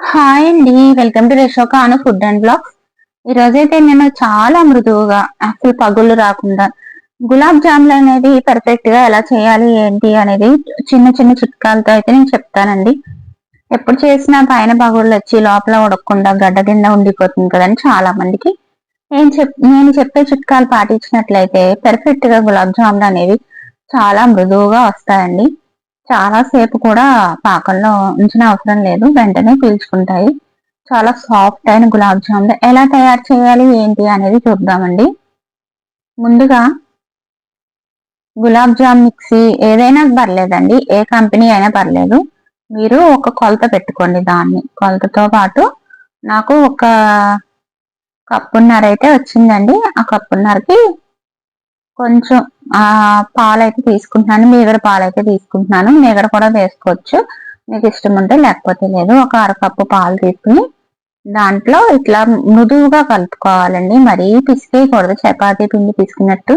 Hi అండి. Welcome to రేషోకా food and blog ఈ రోజైతే నేను చాలా మృదువుగా అసలు పగుళ్ళు రాకుండా గులాబ్ జాములు అనేది పర్ఫెక్ట్గా ఎలా చేయాలి ఏంటి అనేది చిన్న చిన్న చిట్కాలతో అయితే నేను చెప్తానండి. ఎప్పుడు చేసినా పైన పగుళ్ళు వచ్చి లోపల ఉడకకుండా గడ్డ కింద ఉండిపోతుంది కదండి చాలా మందికి నేను చెప్ నేను చెప్పే చిట్కాలు పాటించినట్లయితే పర్ఫెక్ట్గా గులాబ్ జాములు అనేవి చాలా మృదువుగా వస్తాయండి. చాలా సేపు కూడా పాకంలో ఉంచిన అవసరం లేదు. వెంటనే పీల్చుకుంటాయి. చాలా సాఫ్ట్ అయిన గులాబ్ జాములు. ఎలా తయారు చేయాలి ఏంటి అనేది చూద్దామండి. ముందుగా గులాబ్ జామ్ మిక్సీ ఏదైనా పర్లేదండి. ఏ కంపెనీ అయినా పర్లేదు. మీరు ఒక కొలత పెట్టుకోండి దాన్ని. కొలతతో పాటు నాకు ఒక కప్పున్నర అయితే వచ్చిందండి. ఆ కప్పున్నరకి కొంచెం ఆ పాలైతే తీసుకుంటున్నాను. మీగడ పాలైతే తీసుకుంటున్నాను. మీగడ కూడా వేసుకోవచ్చు. మీకు ఇష్టం ఉంటే లేకపోతే లేదు. ఒక అరకప్పు పాలు తీసుకుని దాంట్లో ఇట్లా మృదువుగా కలుపుకోవాలండి. మరీ పిసికేయకూడదు. చపాతీ పిండి పిసికినట్టు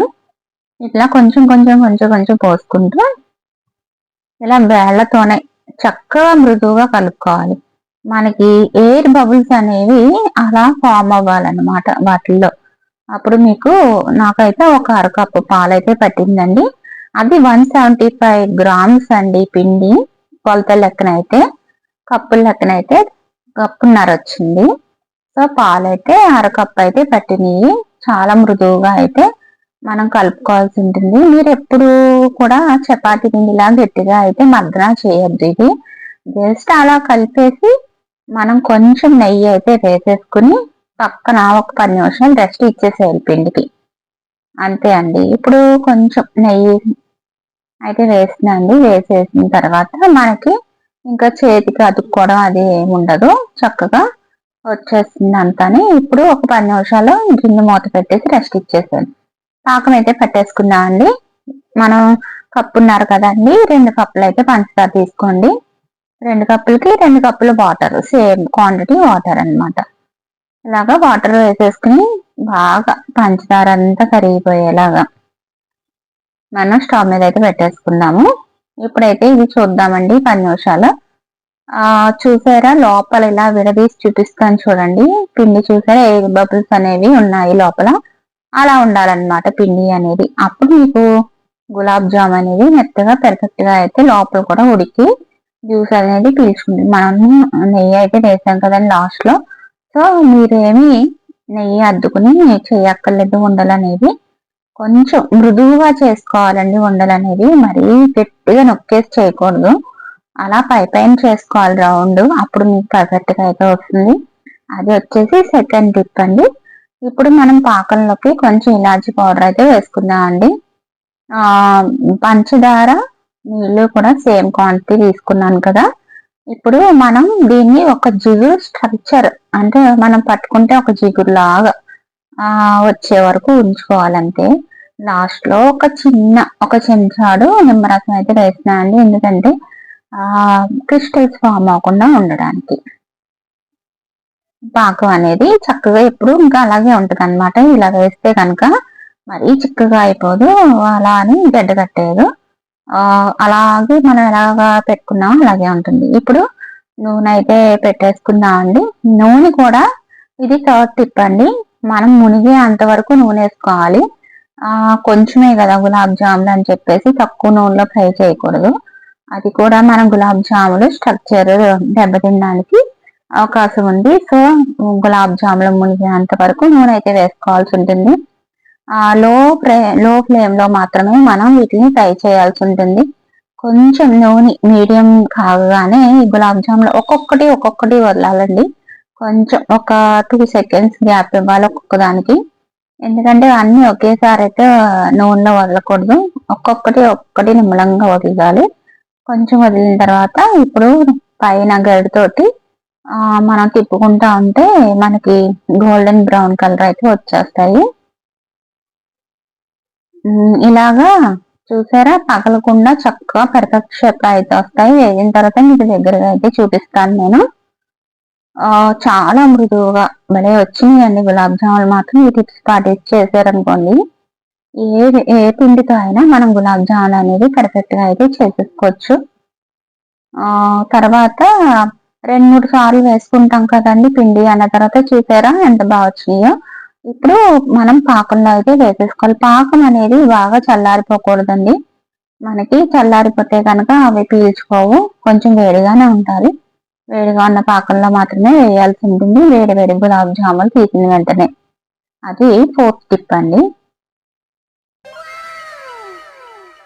ఇట్లా కొంచెం కొంచెం కొంచెం కొంచెం పోసుకుంటూ ఇలా వేళ్ళతోనే చక్కగా మృదువుగా కలుపుకోవాలి. మనకి ఎయిర్ బబుల్స్ అనేవి అలా ఫామ్ అవ్వాలన్నమాట వాటిల్లో. అప్పుడు మీకు నాకైతే ఒక అరకప్పు పాలైతే పట్టిందండి. అది వన్ సెవెంటీ ఫైవ్ గ్రామ్స్ అండి పిండి. కొలత లెక్కనైతే కప్పుల లెక్కనైతే కప్పున్నర వచ్చింది. సో పాలైతే అరకప్పు అయితే పట్టినాయి. చాలా మృదువుగా అయితే మనం కలుపుకోవాల్సి ఉంటుంది. మీరు ఎప్పుడు కూడా చపాతీ పిండిలా గట్టిగా అయితే మగ్గన చేయొద్దు ఇది. జస్ట్ అలా కలిపేసి మనం కొంచెం నెయ్యి అయితే వేసేసుకుని పక్కన ఒక పది నిమిషాలు రెస్ట్ ఇచ్చేసేయాలి పిండికి. అంతే అండి. ఇప్పుడు కొంచెం నెయ్యి అయితే వేసినండి వేసేసిన తర్వాత మనకి ఇంకా చేతికి అతుక్కోవడం అది ఏముండదు చక్కగా వచ్చేస్తుంది అంతాని ఇప్పుడు ఒక పది నిమిషాలు గిన్నె మూత పెట్టేసి రెస్ట్ ఇచ్చేసాను పాకం అయితే పెట్టేసుకుందాం అండి మనం కప్పున్నారు కదండి. రెండు కప్పులు అయితే పంచదార తీసుకోండి. రెండు కప్పులకి రెండు కప్పులు వాటర్. సేమ్ క్వాంటిటీ వాటర్ అనమాట ఇలాగా వాటర్ వేసేసుకుని బాగా పంచదార అంతా కరిగిపోయేలాగా. మనం స్టవ్ మీద అయితే పెట్టేసుకుందాము. ఇప్పుడైతే ఇది చూద్దామండి పది నిమిషాలు చూసారా లోపల ఇలా విడదీసి చూపిస్తాను చూడండి. పిండి చూసారా? ఎయిర్ బబుల్స్ అనేవి ఉన్నాయి లోపల. అలా ఉండాలన్నమాట పిండి అనేది. అప్పుడు మీకు గులాబ్ జామ్ అనేది మెత్తగా పెర్ఫెక్ట్గా అయితే లోపల కూడా ఉడికి జ్యూస్ అనేది పీల్చుకుంటుంది. మనం నెయ్యి అయితే వేసాం కదండి లాస్ట్లో సో మీరేమి నెయ్యి అద్దుకుని చేయక్కర్లేదు ఉండలనేది. కొంచెం మృదువుగా చేసుకోవాలండి ఉండలనేది. మరీ గట్టిగా నొక్కేసి చేయకూడదు. అలా పై పైన చేసుకోవాలి రౌండ్. అప్పుడు మీకు పర్ఫెక్ట్గా అయితే వస్తుంది. అది వచ్చేసి సెకండ్ టిప్ అండి. ఇప్పుడు మనం పాకంలోకి కొంచెం ఇలాచి పౌడర్ అయితే వేసుకుందాం అండి పంచదార నీళ్ళు కూడా సేమ్ క్వాంటిటీ తీసుకున్నాను కదా. ఇప్పుడు మనం దీన్ని ఒక జిగురు స్ట్రక్చర్ అంటే మనం పట్టుకుంటే ఒక జిగురు లాగా ఆ వచ్చే వరకు ఉంచుకోవాలంటే లాస్ట్లో ఒక చిన్న ఒక చెంచాడు నిమ్మరసం అయితే వేసినా అండి. ఎందుకంటే ఆ క్రిస్టల్స్ ఫామ్ అవ్వకుండా ఉండడానికి. పాకం అనేది చక్కగా ఎప్పుడు ఇంకా అలాగే ఉంటుంది అనమాట ఇలా వేస్తే కనుక మరీ చిక్కగా అయిపోదు. అలా అని గడ్డ కట్టేదు అలాగే మనం ఎలాగా పెట్టుకున్నాం అలాగే ఉంటుంది. ఇప్పుడు నూనె అయితే పెట్టేసుకుందాం అండి. నూనె కూడా ఇది థర్డ్ టిప్ అండి. మనం మునిగే అంతవరకు నూనె వేసుకోవాలి. కొంచెమే కదా గులాబ్ జాములు అని చెప్పేసి తక్కువ నూనెలో ఫ్రై చేయకూడదు. అది కూడా మనం గులాబ్ జాములు స్ట్రక్చర్ దెబ్బతినడానికి అవకాశం ఉంది. సో గులాబ్ జాములు మునిగేంత వరకు నూనె అయితే వేసుకోవాల్సి ఉంటుంది. లో ఫ్లే లో ఫ్లేమ్లో మాత్రమే మనం వీటిని ఫ్రై చేయాల్సి ఉంటుంది. కొంచెం నూనె మీడియం కాగానే ఈ గులాబ్ జాములు ఒక్కొక్కటి ఒక్కొక్కటి వదలాలండి. కొంచెం ఒక టూ సెకండ్స్ గ్యాప్ ఇవ్వాలి ఒక్కొక్క దానికి. ఎందుకంటే అన్ని ఒకేసారి అయితే నూనెలో వదలకూడదు. ఒక్కొక్కటి ఒక్కటి నిమ్మలంగా వదలాలి. కొంచెం వదిలిన తర్వాత ఇప్పుడు పైన గడితోటి మనం తిప్పుకుంటా ఉంటే మనకి గోల్డెన్ బ్రౌన్ కలర్ అయితే వచ్చేస్తాయి. ఇలాగా చూసారా? పగలకుండా చక్కగా పర్ఫెక్ట్ షేప్ అయితే వస్తాయి. వేగిన తర్వాత మీకు దగ్గరగా అయితే చూపిస్తాను నేను. చాలా మృదువుగా భలే వచ్చినాయండి గులాబ్ జాములు మాత్రం. ఈ టిప్స్ పాటించి చేశారనుకోండి ఏ ఏ పిండితో అయినా మనం గులాబ్ జామున్ అనేది పర్ఫెక్ట్గా అయితే చేసేసుకోవచ్చు. తర్వాత రెండు మూడు సార్లు వేసుకుంటాం కదండి పిండి. అన్న తర్వాత చూసారా? ఎంత బాగా వచ్చినాయో. ఇప్పుడు మనం పాకంలో అయితే వేసేసుకోవాలి. పాకం అనేది బాగా చల్లారిపోకూడదండి. మనకి చల్లారిపోతే కనుక అవి పీల్చుకోవు. కొంచెం వేడిగానే ఉండాలి. వేడిగా ఉన్న పాకంలో మాత్రమే వేయాల్సి ఉంటుంది. వేడి వేడి గులాబ్ జాములు తీసిన వెంటనే. అది ఫోర్త్ టిప్ అండి.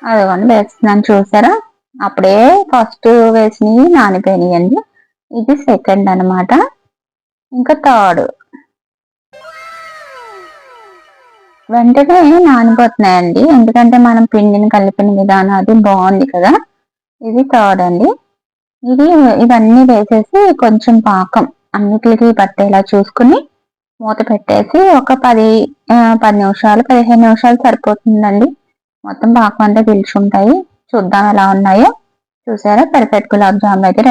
అదిగోండి వేస్తున్నాను. చూసారా? అప్పుడే ఫస్ట్ వేసినవి నానిపోయినాయండి. ఇది సెకండ్ అనమాట ఇంకా థర్డ్. వెంటనే నానిపోతున్నాయండి. ఎందుకంటే మనం పిండిని కలిపిన విధానం అది బాగుంది కదా. ఇది థర్డ్ అండి. ఇది ఇవన్నీ వేసేసి కొంచెం పాకం అన్నిటికి పట్టేలా చూసుకుని మూత పెట్టేసి ఒక పది పది నిమిషాలు పదిహేను నిమిషాలు సరిపోతుందండి. మొత్తం పాకం అంతా ఉంటాయి చూద్దాం ఎలా ఉన్నాయో. చూసారా? పెర్ఫెక్ట్ గులాబ్ జామ్ అయితే